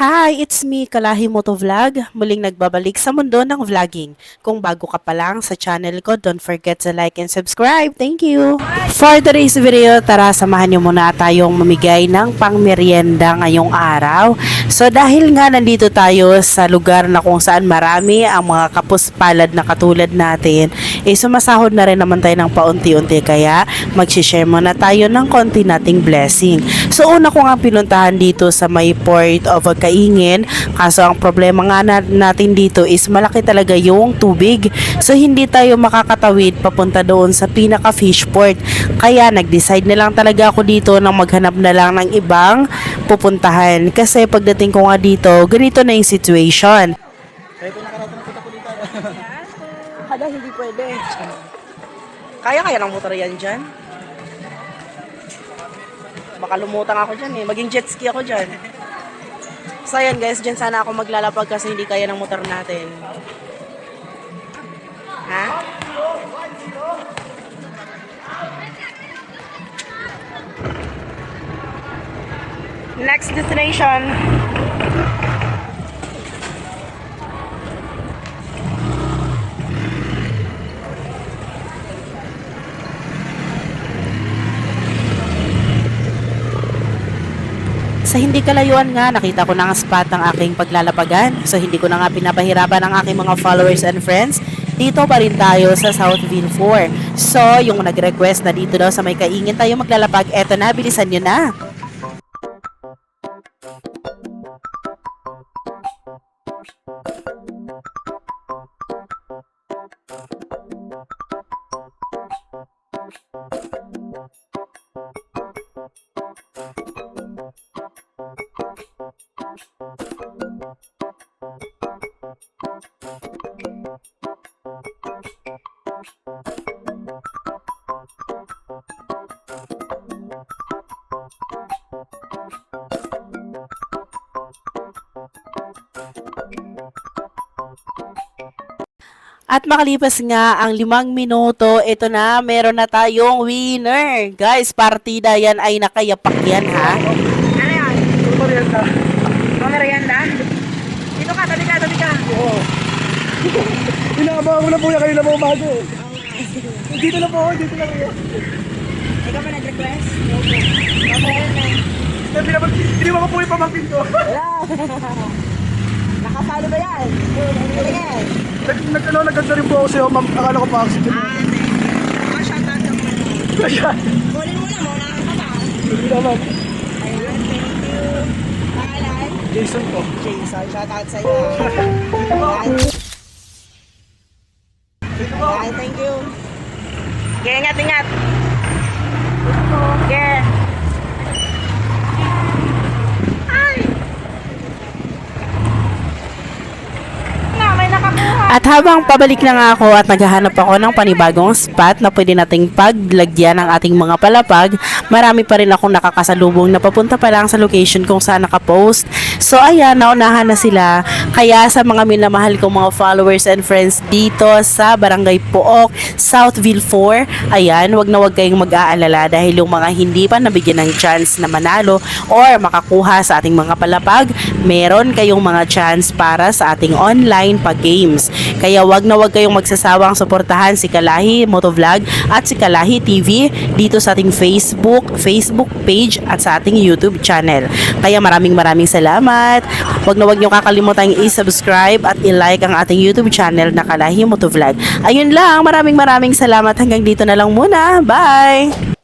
Hi, it's me, Kalahi Moto Vlog. Muling nagbabalik sa mundo ng vlogging. Kung bago ka pa lang sa channel ko, don't forget to like and subscribe. Thank you! For today's video, tara samahan niyo muna tayong mamigay ng pangmerienda ngayong araw. So dahil nga nandito tayo sa lugar na kung saan marami ang mga kapuspalad na katulad natin, eh sumasahod na rin naman tayo ng paunti-unti kaya magsishare muna tayo ng konti nating blessing. So una ko nga pinuntahan dito sa may port of Kaingin kaso ang problema nga na- natin dito is malaki talaga yung tubig so hindi tayo makakatawid papunta doon sa pinaka fish port kaya nag-decide na lang talaga ako dito na maghanap na lang ng ibang pupuntahan kasi pagdating ko nga dito ganito na yung situation ito nakarating kita ko dito. Hala, hindi pwede. Kaya kaya ng motor yan dyan? Baka lumutang ako dyan eh. Maging jet ski ako dyan. So ayan guys, dyan sana ako maglalapag kasi hindi kaya ng motor natin. Ha? Next destination. Sa hindi kalayuan nga, nakita ko na ang spot ng aking paglalapagan. So hindi ko na nga pinapahirapan ang aking mga followers and friends. Dito pa rin tayo sa Southville 4. So, yung nag-request na dito daw sa may kaingin tayo maglalapag, eto na, bilisan nyo na. At makalipas nga ang limang minuto, ito na, meron na tayong winner. Guys, partida yan ay nakayapak yan ha. Ano yan? Merienda. Mamerienda? Dito ka, tabi ka, tabi ka. Oo. Inaabangan ko na po yan kayo na po eh. Dito na po ako, dito lang ako. Ikaw ba nag-request? Mamerienda. Sabi naman, iniwan ko po yung pamangkin ko. Wala. Nakasalo ba yan? Tingin. Nag, nag, ano, nagkanta rin po ako sa'yo, ma'am. Akala ko pa accident. Ah, shoutout ng ano. Ayan. Kunin mo na, muna ka pa ba? Hindi naman. Thank you. Pangalan? Jason po. Jason, shoutout sa iyo. Dito po. Ayan. Ayan, thank you. Okay, ingat, ingat. Okay. At habang pabalik na nga ako at naghahanap ako ng panibagong spot na pwede nating paglagyan ng ating mga palapag, marami pa rin akong nakakasalubong na papunta pa lang sa location kung saan nakapost. So ayan, naunahan na sila. Kaya sa mga minamahal kong mga followers and friends dito sa Barangay Pook, Southville 4, ayan, wag na wag kayong mag-aalala dahil yung mga hindi pa nabigyan ng chance na manalo or makakuha sa ating mga palapag, meron kayong mga chance para sa ating online pag-games. Kaya wag na wag kayong magsasawang suportahan si Kalahi Motovlog at si Kalahi TV dito sa ating Facebook, Facebook page at sa ating YouTube channel. Kaya maraming maraming salamat. Wag na wag niyo kakalimutan i-subscribe at i-like ang ating YouTube channel na Kalahi Motovlog. Ayun lang, maraming maraming salamat hanggang dito na lang muna. Bye!